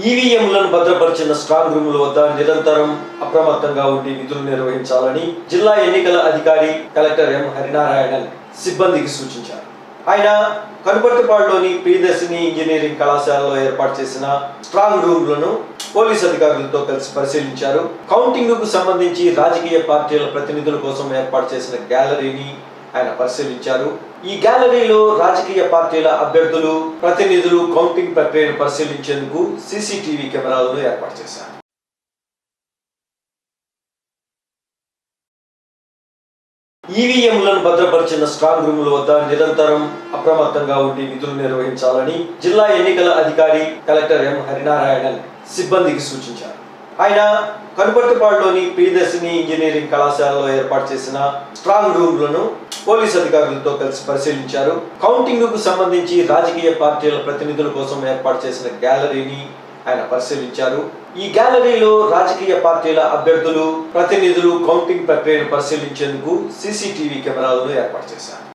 ఈవీఎంలను భద్రపరిచిన strong రూముల వద్ద నిరంతరం అప్రమత్తంగా ఉండి విధులు నిర్వహించాలని జిల్లా ఎన్నికల అధికారి కలెక్టర్ ఎం హరినారాయణన్ సిబ్బందికి సూచించారు. ఆయన కనుపర్తిపాడులోని ప్రియదర్శిని ఇంజనీరింగ్ కళాశాలలో ఏర్పాటు చేసిన స్ట్రాంగ్ రూమ్లను పోలీస్ అధికారులతో కలిసి పరిశీలించారు. కౌంటింగ్కు సంబంధించి రాజకీయ పార్టీల ప్రతినిధుల కోసం ఏర్పాటు చేసిన గ్యాలరీని ఆయన పరిశీలించారు. ఈ గ్యాలరీలో రాజకీయ పార్టీల అభ్యర్థులు ప్రతినిధులు కౌంటింగ్ ప్రక్రియను పరిశీలించేందుకు సీసీటీవీ కెమెరాలను ఏర్పాటు చేశారు. ఈవీఎంలను భద్రపరిచిన స్ట్రాంగ్ రూముల వద్ద నిరంతరం అప్రమత్తంగా ఉండి విధులు నిర్వహించాలని జిల్లా ఎన్నికల అధికారి కలెక్టర్ ఎం హరినారాయణన్ సిబ్బందికి సూచించారు. ఆయన కనుపర్తిపాడులోని ప్రియదర్శిని ఇంజనీరింగ్ కళాశాలలో ఏర్పాటు చేసిన స్ట్రాంగ్ రూమ్లను పోలీస్ అధికారులతో కలిసి పరిశీలించారు. కౌంటింగ్కు సంబంధించి రాజకీయ పార్టీల ప్రతినిధుల కోసం ఏర్పాటు చేసిన గ్యాలరీని ఆయన పరిశీలించారు. ఈ గ్యాలరీలో రాజకీయ పార్టీల అభ్యర్థులు ప్రతినిధులు కౌంటింగ్ ప్రక్రియను పరిశీలించేందుకు సీసీటీవీ కెమెరాలను ఏర్పాటు చేశారు.